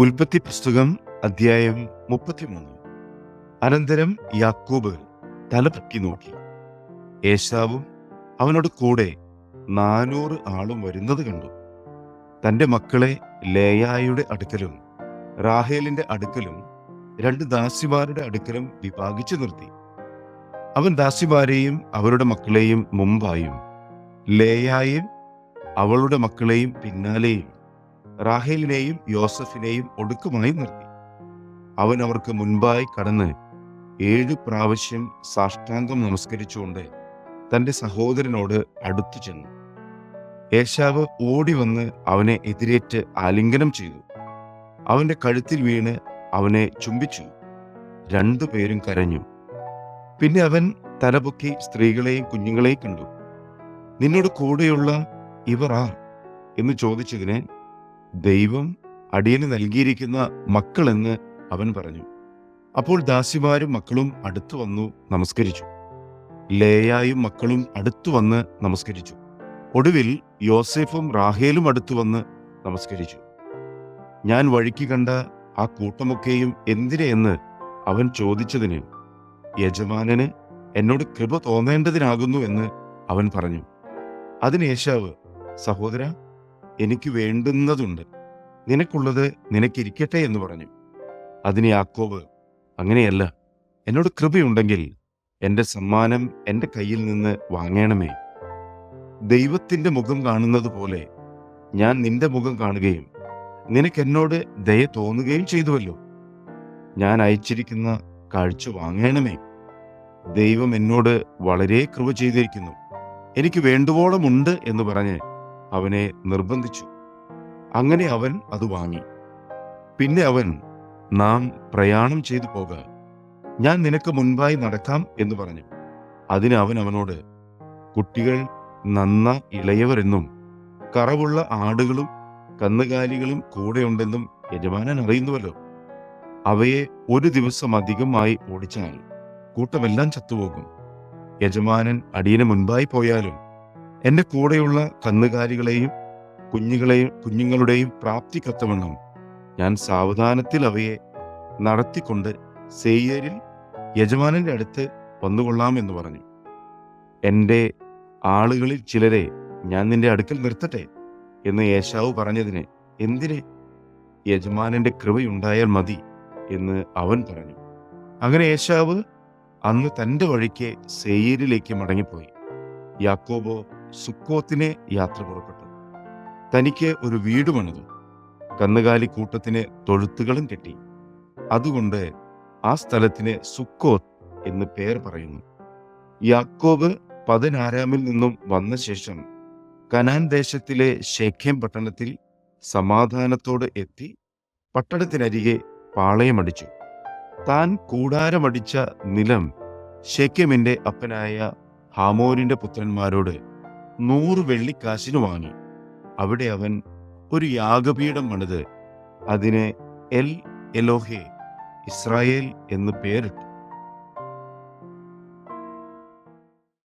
ഉൽപ്പത്തി പുസ്തകം അധ്യായം മുപ്പത്തിമൂന്ന്. അനന്തരം യാക്കോബ് തലപൊക്കി നോക്കി. ഏശാവും അവനോട് കൂടെ നാനൂറ് ആളും വരുന്നത് കണ്ടു. തന്റെ മക്കളെ ലേയായുടെ അടുക്കലും റാഹേലിന്റെ അടുക്കലും രണ്ട് ദാസിമാരുടെ അടുക്കലും വിഭാഗിച്ചു നിർത്തി. അവൻ ദാസിമാരെയും അവരുടെ മക്കളെയും മുമ്പായും ലേയായും അവളുടെ മക്കളെയും പിന്നാലെയും റാഹേലിനെയും യോസഫിനെയും ഒടുക്കമായി നിർത്തി. അവൻ അവർക്ക് മുൻപായി കടന്ന് ഏഴു പ്രാവശ്യം സാഷ്ടാംഗം നമസ്കരിച്ചുകൊണ്ട് തന്റെ സഹോദരനോട് അടുത്തു ചെന്നു. ഏശാവ് ഓടി വന്ന് അവനെ എതിരേറ്റ് ആലിംഗനം ചെയ്തു. അവന്റെ കഴുത്തിൽ വീണ് അവനെ ചുംബിച്ചു. രണ്ടു പേരും കരഞ്ഞു. പിന്നെ അവൻ തലപൊക്കി സ്ത്രീകളെയും കുഞ്ഞുങ്ങളെയും കണ്ടു. നിന്നോട് കൂടെയുള്ള ഇവർ ആർ? എന്ന് ചോദിച്ചതിന് ദൈവം അടിയന് നൽകിയിരിക്കുന്ന മക്കളെന്ന് അവൻ പറഞ്ഞു. അപ്പോൾ ദാസിമാരും മക്കളും അടുത്തു വന്നു നമസ്കരിച്ചു. ലേയായും മക്കളും അടുത്തു വന്ന് നമസ്കരിച്ചു. ഒടുവിൽ യോസെഫും റാഹേലും അടുത്തു വന്ന് നമസ്കരിച്ചു. ഞാൻ വഴിക്ക് കണ്ട ആ കൂട്ടമൊക്കെയും എന്തിനെയെന്ന് അവൻ ചോദിച്ചതിന് യജമാനന് എന്നോട് കൃപ തോന്നേണ്ടതിനാകുന്നു എന്ന് അവൻ പറഞ്ഞു. അതിന് യേശാവ് സഹോദര എനിക്ക് വേണ്ടുന്നതുണ്ട്. നിനക്കുള്ളത് നിനക്കിരിക്കട്ടെ എന്ന് പറഞ്ഞു. അതിന് യാക്കോബ് അങ്ങനെയല്ല. എന്നോട് കൃപയുണ്ടെങ്കിൽ എന്റെ സമ്മാനം എന്റെ കയ്യിൽ നിന്ന് വാങ്ങണമേ. ദൈവത്തിന്റെ മുഖം കാണുന്നത് പോലെ ഞാൻ നിന്റെ മുഖം കാണുകയും നിനക്കെന്നോട് ദയ തോന്നുകയും ചെയ്തുവല്ലോ. ഞാൻ അയച്ചിരിക്കുന്ന കാഴ്ച വാങ്ങണമേ. ദൈവം എന്നോട് വളരെ കൃപ ചെയ്തിരിക്കുന്നു. എനിക്ക് വേണ്ടുവോളമുണ്ട് എന്ന് പറഞ്ഞ് അവനെ നിർബന്ധിച്ചു. അങ്ങനെ അവൻ അത് വാങ്ങി. പിന്നെ അവൻ നാം പ്രയാണം ചെയ്തു പോക. ഞാൻ നിനക്ക് മുൻപായി നടക്കാം എന്ന് പറഞ്ഞു. അതിന് അവൻ അവനോട് കുട്ടികൾ നന്ന ഇളയവരെന്നും കറവുള്ള ആടുകളും കന്നുകാലികളും കൂടെയുണ്ടെന്നും യജമാനൻ അറിയുന്നുവല്ലോ. അവയെ ഒരു ദിവസം അധികമായി ഓടിച്ചാൽ കൂട്ടമെല്ലാം ചത്തുപോകും. യജമാനൻ അടിയന് മുൻപായി പോയാലും എന്റെ കൂടെയുള്ള കന്നുകാലികളെയും കുഞ്ഞുങ്ങളെയും കുഞ്ഞുങ്ങളുടെയും പ്രാപ്തി കത്തവണ്ണം ഞാൻ സാവധാനത്തിൽ അവയെ നടത്തിക്കൊണ്ട് സെയ്യരിൽ യജമാനന്റെ അടുത്ത് വന്നുകൊള്ളാം എന്ന് പറഞ്ഞു. എന്റെ ആളുകളിൽ ചിലരെ ഞാൻ നിന്റെ അടുക്കൽ നിർത്തട്ടെ എന്ന് യേശാവ് പറഞ്ഞതിന് എന്തിന് യജമാനന്റെ കൃപയുണ്ടായാൽ മതി എന്ന് അവൻ പറഞ്ഞു. അങ്ങനെ യേശാവ് അന്ന് തന്റെ വഴിക്ക് സെയ്യരിലേക്ക് മടങ്ങിപ്പോയി. യാക്കോബോ സുക്കോത്തിനെ യാത്ര പുറപ്പെട്ടു. തനിക്ക് ഒരു വീട് പണിതു. കന്നുകാലി കൂട്ടത്തിന് തൊഴുത്തുകളും കെട്ടി. അതുകൊണ്ട് ആ സ്ഥലത്തിന് സുക്കോത്ത് എന്ന് പേർ പറയുന്നു. യാക്കോബ് പതിനാരാമിൽ നിന്നും വന്ന ശേഷം കനാൻ ദേശത്തിലെ ഷേഖേം പട്ടണത്തിൽ സമാധാനത്തോട് എത്തി പട്ടണത്തിനരികെ പാളയമടിച്ചു താൻ കൂടാരമടിച്ച നിലം ഷെക്കമിന്റെ അപ്പനായ ഹാമോരിന്റെ പുത്രന്മാരോട് നൂറ് വെള്ളിക്കാശിന് വാങ്ങി. അവിടെ അവൻ ഒരു യാഗപീഠം പണിത്. അതിനെ എൽ എലോഹെ ഇസ്രായേൽ എന്ന് പേരിട്ടു.